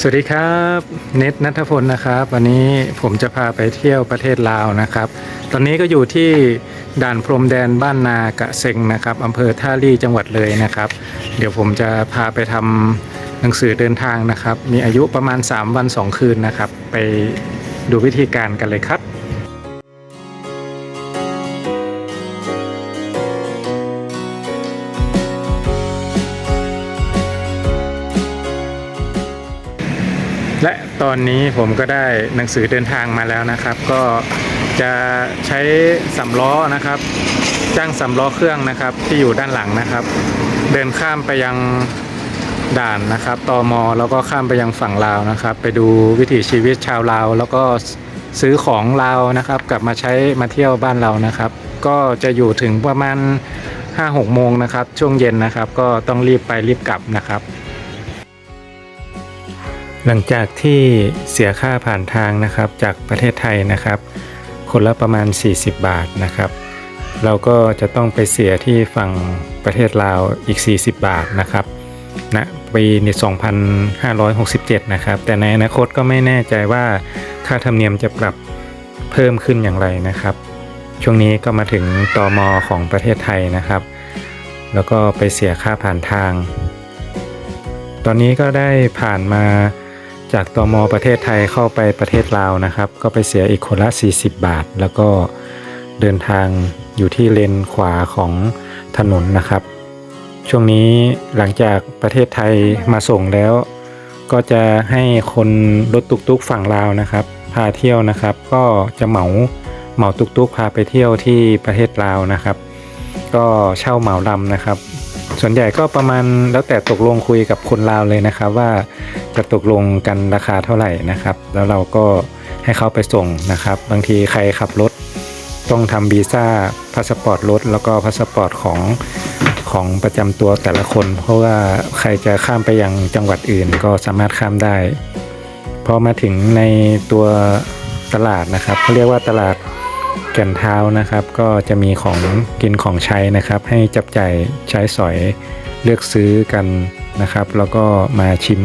สวัสดีครับเน็ตนัทพลนะครับ วันนี้ผมจะพาไปเที่ยวประเทศลาวนะครับ ตอนนี้ก็อยู่ที่ด่านพรมแดนบ้านนากะเซ็งนะครับอำเภอท่าลี่จังหวัดเลยนะครับ เดี๋ยวผมจะพาไปทำหนังสือเดินทางนะครับ มีอายุประมาณ 3 วัน 2 คืนนะครับ ไปดูวิธีการกันเลยครับ ตอนนี้ผมก็ได้หนังสือเดินทางมาแล้วนะครับ ก็จะใช้สำล้อนะครับ จ้างสำล้อเครื่องนะครับที่อยู่ด้านหลังนะครับ เดินข้ามไปยังด่านนะครับตมแล้วก็ข้ามไปยังฝั่งลาวนะครับ ไปดูวิถีชีวิตชาวลาว แล้วก็ซื้อของลาวนะครับ กลับมาใช้มาเที่ยวบ้านเรานะครับ ก็จะอยู่ถึงประมาณ5-6โมงนะครับ ช่วงเย็นนะครับ ก็ต้องรีบไปรีบกลับนะครับ หลังจากที่เสียค่าผ่านทางนะครับจากประเทศไทยนะครับ คนละประมาณ 40 บาทนะครับ เราก็จะต้องไปเสียที่ฝั่งประเทศลาวอีก 40 บาทนะครับณปีใน2567 นะครับ แต่ในอนาคตก็ไม่แน่ใจว่าค่าธรรมเนียมจะปรับเพิ่มขึ้นอย่างไรนะครับ ช่วงนี้ก็มาถึงตอมอของประเทศไทยนะครับ แล้วก็ไปเสียค่าผ่านทาง ตอนนี้ก็ได้ผ่านมา จากตมประเทศไทยเข้าไปประเทศลาวนะครับ ก็ไปเสียอีกคนละ 40 บาท แล้วก็เดินทางอยู่ที่เลนขวาของถนนนะครับ ช่วงนี้หลังจากประเทศไทยมาส่งแล้ว ก็จะให้คนรถตุกๆฝั่งลาวนะครับ พาเที่ยวนะครับ ก็จะเหมาเหมาตุกๆพาไปเที่ยวที่ประเทศลาวนะครับ ก็เช่าเหมาลำนะครับ ส่วนใหญ่ก็ประมาณแล้วแต่ตกลงคุยกับคนลาวเลยนะครับว่าจะตกลงกันราคาเท่าไหร่นะครับ แล้วเราก็ให้เขาไปส่งนะครับ บางทีใครขับรถต้องทำวีซ่าพาสปอร์ตรถแล้วก็พาสปอร์ตของของประจำตัวแต่ละคน เพราะว่าใครจะข้ามไปยังจังหวัดอื่นก็สามารถข้ามได้พอมาถึงในตัวตลาดนะครับเขาเรียกว่าตลาด แก่นเท้านะครับ ก็จะมีของกินของใช้นะครับ ให้จับจ่ายใช้สอยเลือกซื้อกันนะครับ แล้วก็มาชิม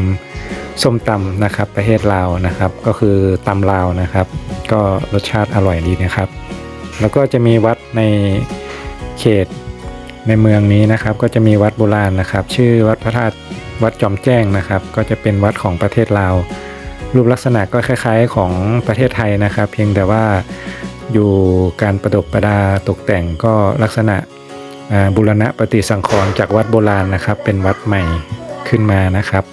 ส้มตำนะครับ ประเทศลาวนะครับ ก็คือตำลาวนะครับ ก็รสชาติอร่อยดีนะครับ แล้วก็จะมีวัดในเขตในเมืองนี้นะครับ ก็จะมีวัดโบราณนะครับ ชื่อวัดพระธาตุวัดจอมแจ้งนะครับ ก็จะเป็นวัดของประเทศลาวรูปลักษณะก็คล้าย ๆ ของประเทศไทยนะครับ เพียงแต่ว่า อยู่การประดับประดาตกแต่งก็ลักษณะบุรณะปฏิสังขรณ์จากวัดโบราณนะครับ เป็นวัดใหม่ขึ้นมานะครับ